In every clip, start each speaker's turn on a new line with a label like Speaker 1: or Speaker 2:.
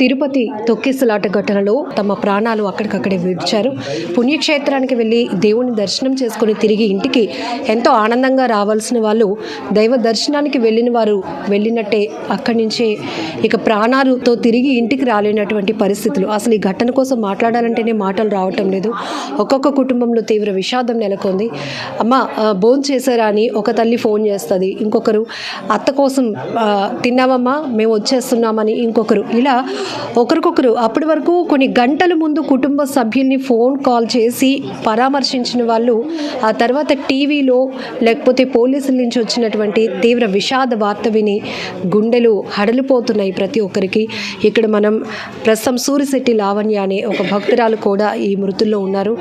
Speaker 1: తిరుపతి తొక్కిసలాట ఘటనలో తమ ప్రాణాలు అక్కడికక్కడే విడిచారు. పుణ్యక్షేత్రానికి వెళ్ళి దేవుని దర్శనం చేసుకుని తిరిగి ఇంటికి ఎంతో ఆనందంగా రావాల్సిన వాళ్ళు దైవ దర్శనానికి వెళ్ళిన వారు వెళ్ళినట్టే అక్కడి నుంచే ఇక ప్రాణాలతో తిరిగి ఇంటికి రాలేనటువంటి పరిస్థితులు. అసలు ఈ ఘటన కోసం మాట్లాడాలంటేనే మాటలు రావటం లేదు. ఒక్కొక్క కుటుంబంలో తీవ్ర విషాదం నెలకొంది. అమ్మ భోజనం చేశారా అని ఒక తల్లి ఫోన్ చేస్తుంది. ఇంకొకరు అత్త కోసం తిన్నామమ్మా తిన్నావమ్మా మేము వచ్చేస్తున్నామని ఇంకొకరు ఇలా ఒకరికొకరు అప్పటి వరకు కొన్ని గంటల ముందు కుటుంబ సభ్యుల్ని ఫోన్ కాల్ చేసి పరామర్శించిన వాళ్ళు ఆ తర్వాత టీవీలో లేకపోతే పోలీసుల నుంచి వచ్చినటువంటి తీవ్ర విషాద వార్త విని గుండెలు హడలిపోతున్నాయి ప్రతి ఒక్కరికి. ఇక్కడ మనం ప్రస్తుతం సూరిశెట్టి లావణ్య అనే ఒక భక్తురాలు కూడా ఈ మృతుల్లో ఉన్నారు.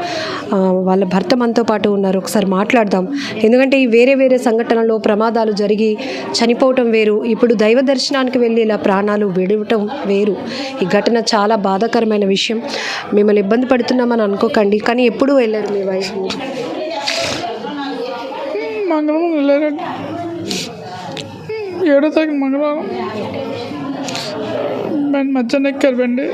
Speaker 1: వాళ్ళ భర్త మనతో పాటు ఉన్నారు. ఒకసారి మాట్లాడదాం. ఎందుకంటే ఈ వేరే వేరే సంఘటనలో ప్రమాదాలు జరిగి చనిపోవటం వేరు. ఇప్పుడు దైవ దర్శనానికి వెళ్ళి ఇలా ప్రాణాలు విడవటం వేరు. ఈ ఘటన చాలా బాధాకరమైన విషయం. మిమ్మల్ని ఇబ్బంది పడుతున్నామని అనుకోకండి కానీ ఎప్పుడూ వెళ్ళారు మీ వైఫ్?
Speaker 2: మంగళవారం వెళ్ళారండి. ఏడో తారీఖు మంగళవారం. మధ్యాహ్నం ఎక్కారండి.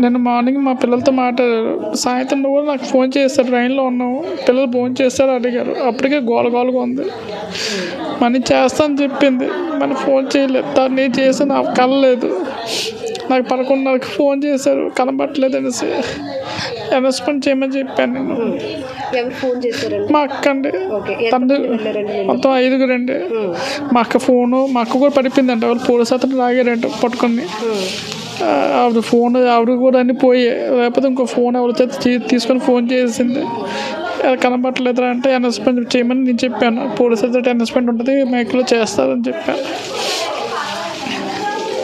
Speaker 2: నేను మార్నింగ్ మా పిల్లలతో మాట్లాడారు. సాయంత్రం కూడా నాకు ఫోన్ చేస్తారు ట్రైన్లో ఉన్నాము. పిల్లలు ఫోన్ చేస్తారు అడిగారు. అప్పటికే గోల గోలగా ఉంది. మనీ చేస్తాను చెప్పింది. మరి ఫోన్ చేయలేదు. తను నేను చేసి నాకు కలలేదు నాకు పదకొండున్నరకి ఫోన్ చేశారు. కనబట్టలేదు అనేసి. అనౌన్స్మెంట్ చేయమని చెప్పాను నేను. మా అక్క అండి. తండ్రి మొత్తం ఐదుగురండి మా అక్క ఫోను మా అక్క కూడా పడిపోయిందంట వాళ్ళు పోలీస్ అతను లాగారంట పట్టుకొని. ఆవిడ ఫోన్ ఆవిడ కూడా అన్ని పోయి లేకపోతే ఇంకో ఫోన్ ఎవరి చేత తీసుకొని ఫోన్ చేసింది. కనబట్టలేదురా అంటే అనౌన్స్మెంట్ చేయమని నేను చెప్పాను. పోలీస్ అతను అనౌన్స్మెంట్ ఉంటుంది మైక్లో చేస్తారని చెప్పాను.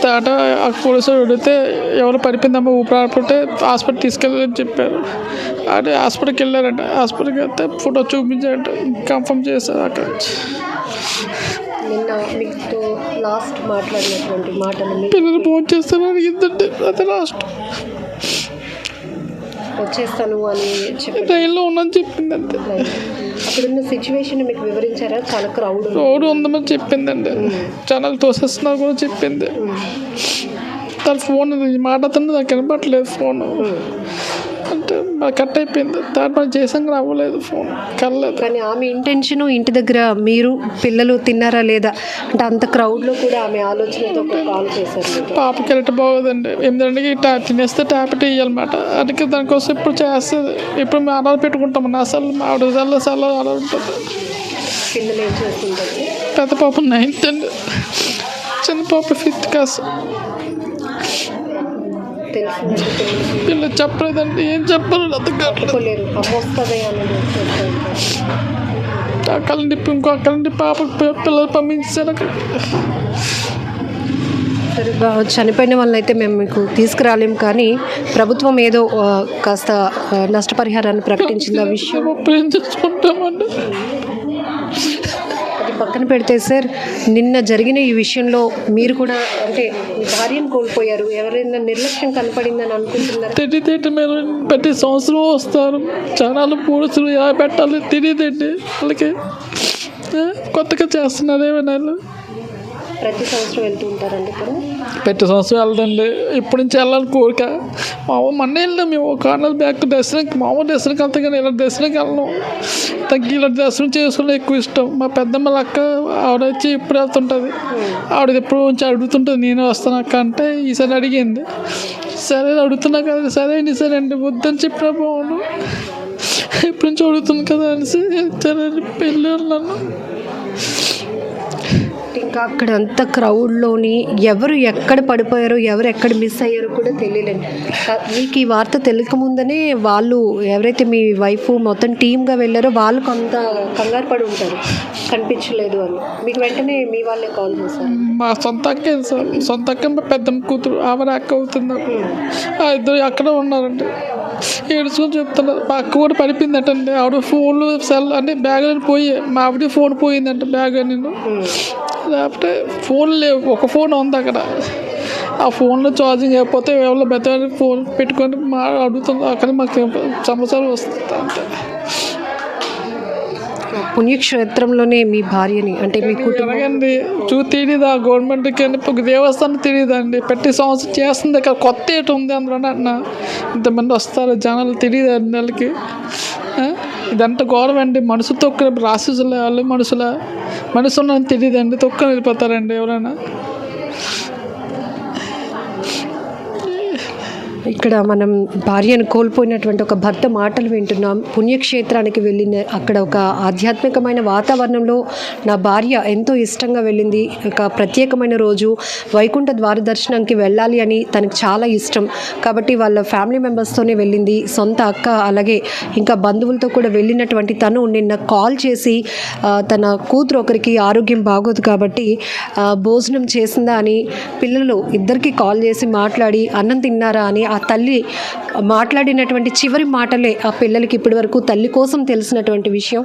Speaker 2: తాట ఆ పోలీసులు అడిగితే ఎవరు పడిపోయిందమ్మా ఊపిరాడిపోతే హాస్పిటల్ తీసుకెళ్ళాలని చెప్పారు. అదే హాస్పిటల్కి వెళ్ళారంట. హాస్పిటల్కి వెళ్తే ఫోటో చూపించారంట. కన్ఫర్మ్ చేశారు అక్కడ
Speaker 1: నిన్న మీతో లాస్ట్ మాట్లాడినటువంటి మాటలు మీ
Speaker 2: పిల్లలు ఫోన్ చేస్తారని అడిగిందంటే అదే లాస్ట్.
Speaker 1: వచ్చేస్తాను అని చెప్పి
Speaker 2: ట్రైన్లో ఉన్నాను చెప్పిందండి
Speaker 1: అక్కడున్న సిచ్యువేషన్ మీకు వివరించారా? చాలా క్రౌడ్
Speaker 2: రోడ్డు ఉందని చెప్పిందండి ఛానల్ తోసేస్తున్నారు కూడా చెప్పింది. తన ఫోన్ మాట్లాడుతుంది నాకు వినపట్లేదు ఫోన్. అంటే కట్ అయిపోయింది. పని చేసాక రావలేదు ఫోన్ కలలేదు
Speaker 1: కానీ ఆమె ఇంటెన్షన్ ఇంటి దగ్గర మీరు పిల్లలు తిన్నారా లేదా? అంటే అంత క్రౌడ్లో కూడా ఆమె ఆలోచనతో కాల్ చేశారు.
Speaker 2: పాపకి వెళ్ళటం బాగోదండి. ఎనిమిదింటికి టా తినేస్తే టాబ్లెట్ ఇవ్వాలన్నమాట అందుకే దానికోసం ఇప్పుడు చేస్తుంది. ఇప్పుడు మేము అలా పెట్టుకుంటాం. నా అసలు మా ఆవిడ చల్ల చల్ల అలా ఉంటుంది. పెద్ద పాప నైన్త్ అండి. చిన్న పాప ఫిఫ్త్ క్లాస్
Speaker 1: పిల్లలు
Speaker 2: చెప్పలేదండి ఏం చెప్పాలి అర్థం కావట్లేదు.
Speaker 1: తట్టుకోలేరు అమ్మ వస్తుంది అనేది వచ్చేస్తారు.
Speaker 2: అక్కల నిప్పి ఇంకో అక్కల నిప్పి పాప పిల్లలు పంపించారు అక్కడ.
Speaker 1: చనిపోయిన వాళ్ళైతే మేము మీకు తీసుకురాలేం కానీ ప్రభుత్వం ఏదో కాస్త నష్టపరిహారాన్ని ప్రకటించింది ఆ విషయం. పక్కన పెడితే సార్ నిన్న జరిగిన ఈ విషయంలో మీరు కూడా అంటే భార్యను కోల్పోయారు. ఎవరైనా నిర్లక్ష్యం కనపడిందని అనుకుంటున్నారు?
Speaker 2: తిండి తిండి మీరు ప్రతి సంవత్సరం వస్తారు. జనాలు పూడుసులు ఎలా పెట్టాలి. తిండి వాళ్ళకి కొత్తగా చేస్తున్నారు ఏమైనా
Speaker 1: ప్రతి సంవత్సరం వెళ్తూ ఉంటారండి ఇక్కడ?
Speaker 2: ప్రతి సంవత్సరం వెళ్దండి ఇప్పటి నుంచి వెళ్ళాలని కోరిక. మామూలు మొన్న వెళ్ళాం మేము ఒక కార్నర్ బ్యాక్ దర్శనంకి మామూలు దర్శనంకి వెళ్తాం కానీ ఇలా దర్శనంకి వెళ్ళాం తగ్గి ఇలా దర్శనం చేసుకోవడం ఎక్కువ ఇష్టం. మా పెద్దమ్మ అక్క ఆవిడ వచ్చి ఎప్పుడు వెళ్తుంటుంది. ఆవిడ ఎప్పుడు నుంచి అడుగుతుంటుంది నేను వస్తాను అక్క అంటే ఈసారి అడిగింది. సరే అడుగుతున్నా కదా సరే అండి సరే అండి వద్దని చెప్పినా బాగుండు. ఎప్పటి నుంచి అడుగుతుంది కదా అనేసి సరే పెళ్ళి నన్ను
Speaker 1: ఇంకా అక్కడ అంత క్రౌడ్లోని ఎవరు ఎక్కడ పడిపోయారో ఎవరు ఎక్కడ మిస్ అయ్యారో కూడా తెలియలేదు మీకు ఈ వార్త తెలియకముందనే వాళ్ళు ఎవరైతే మీ వైఫ్ మొత్తం టీమ్గా వెళ్ళారో వాళ్ళు కొంత కంగారు పడి ఉంటారు. కనిపించలేదు అని. మీకు వెంటనే మీ వాళ్ళే కాల్ చేశారు.
Speaker 2: మా సొంత అక్కే సార్ సొంత అక్క మా పెద్దమ్మ కూతురు ఆమె అక్క అవుతుంది ఇద్దరు అక్కడే ఉన్నారండి. ఏడుచుకొని చెప్తున్నారు మా అక్క కూడా పడిపోయిందటండి. ఆవిడ ఫోన్లు సెల్ అన్ని బ్యాగ్ పోయి మా ఆవిడ ఫోన్ పోయిందంట బ్యాగ్ నేను లేకపోతే ఫోన్ లేవు. ఒక ఫోన్ ఉంది అక్కడ. ఆ ఫోన్లో ఛార్జింగ్ అయిపోతే ఎవరో బెతర్ ఫోన్ పెట్టుకొని మా అడుగుతుంది. అక్కడ మాకు సమస్యలు వస్తుంది అంతే
Speaker 1: పుణ్యక్షేత్రంలోనే మీ భార్యని అంటే మీ కుటుంబం.
Speaker 2: ఎలాగండి? చూ తెలియదా గవర్నమెంట్కి ఒక దేవస్థానం తెలియదండి ప్రతి సంవత్సరం చేస్తుంది ఇక్కడ కొత్త ఏటి ఉంది అందులో అంటున్నా. ఇంతమంది వస్తారు జనాలు తెలియదు అండి వాళ్ళకి? ఇదంతా గవర్నమెంట్ మనుషులు తొక్కని రాక్షసులు వాళ్ళు మనుషుల? మనుషులు తెలియదండి తొక్కని వెళ్ళిపోతారండి ఎవరైనా.
Speaker 1: ఇక్కడ మనం భార్యను కోల్పోయినటువంటి ఒక భర్త మాటలు వింటున్నాం. పుణ్యక్షేత్రానికి వెళ్ళిన అక్కడ ఒక ఆధ్యాత్మికమైన వాతావరణంలో నా భార్య ఎంతో ఇష్టంగా వెళ్ళింది. ఒక ప్రత్యేకమైన రోజు వైకుంఠ ద్వార దర్శనంకి వెళ్ళాలి అని తనకు చాలా ఇష్టం. కాబట్టి వాళ్ళ ఫ్యామిలీ మెంబర్స్తోనే వెళ్ళింది. సొంత అక్క అలాగే ఇంకా బంధువులతో కూడా వెళ్ళినటువంటి తను నిన్న కాల్ చేసి తన కూతురు ఒకరికి ఆరోగ్యం బాగోదు కాబట్టి భోజనం చేసిందా అని పిల్లలు ఇద్దరికి కాల్ చేసి మాట్లాడి అన్నం తిన్నారా? అని ఆ తల్లి మాట్లాడినటువంటి చివరి మాటలే ఆ పిల్లలకి ఇప్పటి వరకు తల్లి కోసం తెలిసినటువంటి విషయం.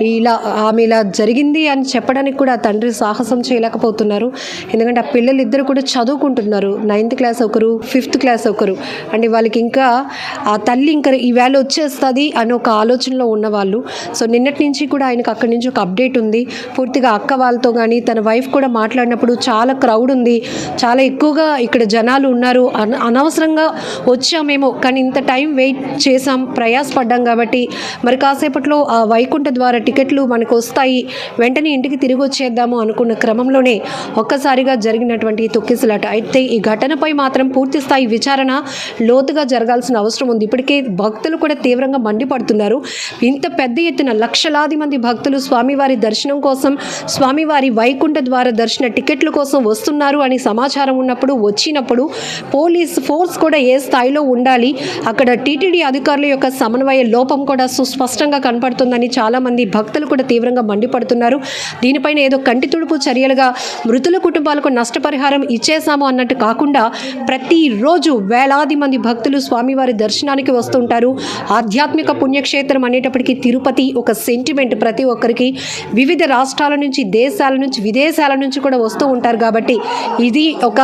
Speaker 1: ఇలా ఆమె ఇలా జరిగింది అని చెప్పడానికి కూడా ఆ తండ్రి సాహసం చేయలేకపోతున్నారు. ఎందుకంటే ఆ పిల్లలు ఇద్దరు కూడా చదువుకుంటున్నారు. నైన్త్ క్లాస్ ఒకరు ఫిఫ్త్ క్లాస్ ఒకరు. అంటే వాళ్ళకి ఇంకా ఆ తల్లి ఇంకా ఈవేళ వచ్చేస్తుంది అని ఒక ఆలోచనలో ఉన్నవాళ్ళు. సో నిన్నటి నుంచి కూడా ఆయనకు అక్కడి నుంచి ఒక అప్డేట్ ఉంది. పూర్తిగా అక్క వాళ్ళతో కానీ తన వైఫ్ కూడా మాట్లాడినప్పుడు చాలా క్రౌడ్ ఉంది. చాలా ఎక్కువగా ఇక్కడ జనాలు ఉన్నారు. అన- అనవసరంగా వచ్చామేమో కానీ ఇంత టైం వెయిట్ చేసాం ప్రయాసపడ్డాం కాబట్టి. మరి కాసేపట్లో ఆ వైకుంఠ ద్వారా టికెట్లు మనకు వస్తాయి వెంటనే ఇంటికి తిరిగి వచ్చేద్దాము అనుకున్న క్రమంలోనే ఒక్కసారిగా జరిగినటువంటి తొక్కిసలాట. అయితే ఈ ఘటనపై మాత్రం పూర్తి స్థాయి విచారణ లోతుగా జరగాల్సిన అవసరం ఉంది. ఇప్పటికే భక్తులు కూడా తీవ్రంగా మండిపడుతున్నారు. ఇంత పెద్ద ఎత్తున లక్షలాది మంది భక్తులు స్వామివారి దర్శనం కోసం స్వామివారి వైకుంఠ ద్వారా దర్శన టికెట్ల కోసం వస్తున్నారు అని సమాచారం ఉన్నప్పుడు వచ్చినప్పుడు పోలీస్ ఫోర్స్ కూడా ఏ స్థాయిలో ఉండాలి. అక్కడ టీటీడీ అధికారుల యొక్క సమన్వయ లోపం కూడా సుస్పష్టంగా కనపడుతుందని చాలామంది భక్తులు కూడా తీవ్రంగా మండిపడుతున్నారు. దీనిపైన ఏదో కంటి తుడుపు చర్యలుగా మృతుల కుటుంబాలకు నష్టపరిహారం ఇచ్చేసాము అన్నట్టు కాకుండా ప్రతిరోజు వేలాది మంది భక్తులు స్వామివారి దర్శనానికి వస్తుంటారు. ఆధ్యాత్మిక పుణ్యక్షేత్రం అనేటప్పటికీ తిరుపతి ఒక సెంటిమెంట్ ప్రతి ఒక్కరికి. వివిధ రాష్ట్రాల నుంచి దేశాల నుంచి విదేశాల నుంచి కూడా వస్తూ ఉంటారు కాబట్టి ఇది ఒక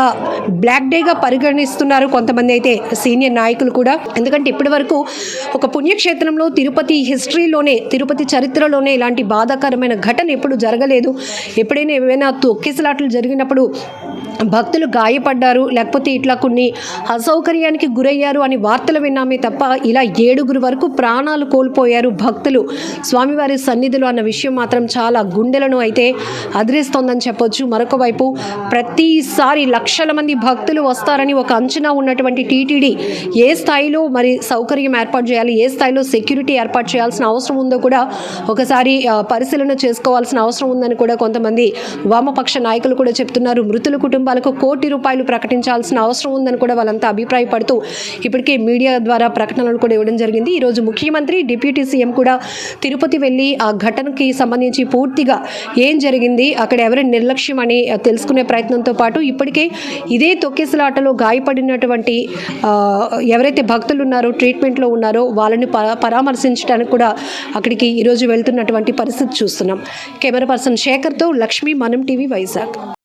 Speaker 1: బ్లాక్ డేగా పరిగణిస్తున్నారు కొంతమంది అయితే. సీనియర్ నాయకులు కూడా. ఎందుకంటే ఇప్పటి వరకు ఒక పుణ్యక్షేత్రంలో తిరుపతి హిస్టరీలోనే తిరుపతి చరిత్రలోనే ఇలాంటి బాధాకరమైన ఘటన ఎప్పుడు జరగలేదు. ఎప్పుడైనా ఏమైనా తొక్కిసలాటలు జరిగినప్పుడు భక్తులు గాయపడ్డారు లేకపోతే ఇట్లా కొన్ని అసౌకర్యానికి గురయ్యారు అని వార్తలు విన్నామే తప్ప ఇలా ఏడుగురు వరకు ప్రాణాలు కోల్పోయారు భక్తులు. స్వామివారి సన్నిధిలో అన్న విషయం మాత్రం చాలా గుండెలను అయితే అదిరిస్తోందని చెప్పొచ్చు. మరొక వైపు ప్రతిసారి లక్షల మంది భక్తులు వస్తారని ఒక అంచనా ఉన్నటువంటి టీటీడీ ఏ స్థాయిలో మరి సౌకర్యం ఏర్పాటు చేయాలి? ఏ స్థాయిలో సెక్యూరిటీ ఏర్పాటు చేయాల్సిన అవసరం ఉందో కూడా ఒకసారి పరిశీలన చేసుకోవాల్సిన అవసరం ఉందని కూడా కొంతమంది వామపక్ష నాయకులు కూడా చెప్తున్నారు. మృతుల కుటుంబాలకు కోటి రూపాయలు ప్రకటించాల్సిన అవసరం ఉందని కూడా వాళ్ళంతా అభిప్రాయపడుతూ ఇప్పటికే మీడియా ద్వారా ప్రకటనలు కూడా ఇవ్వడం జరిగింది. ఈరోజు ముఖ్యమంత్రి డిప్యూటీ సీఎం కూడా తిరుపతి వెళ్ళి ఆ ఘటనకి సంబంధించి పూర్తిగా ఏం జరిగింది అక్కడ ఎవరి నిర్లక్ష్యం అని తెలుసుకునే ప్రయత్నంతో పాటు ఇప్పటికే ఇదే తొక్కిసలాటలో గాయపడినటువంటి ఎవరైతే భక్తులు ఉన్నారో ట్రీట్మెంట్లో ఉన్నారో వాళ్ళని పరామర్శించడానికి కూడా అక్కడికి ఈరోజు వెళ్తున్నటువంటి పరిస్థితి చూస్తున్నాం. కెమెరా పర్సన్ శేఖర్తో లక్ష్మీ మనం టీవీ వైజాగ్.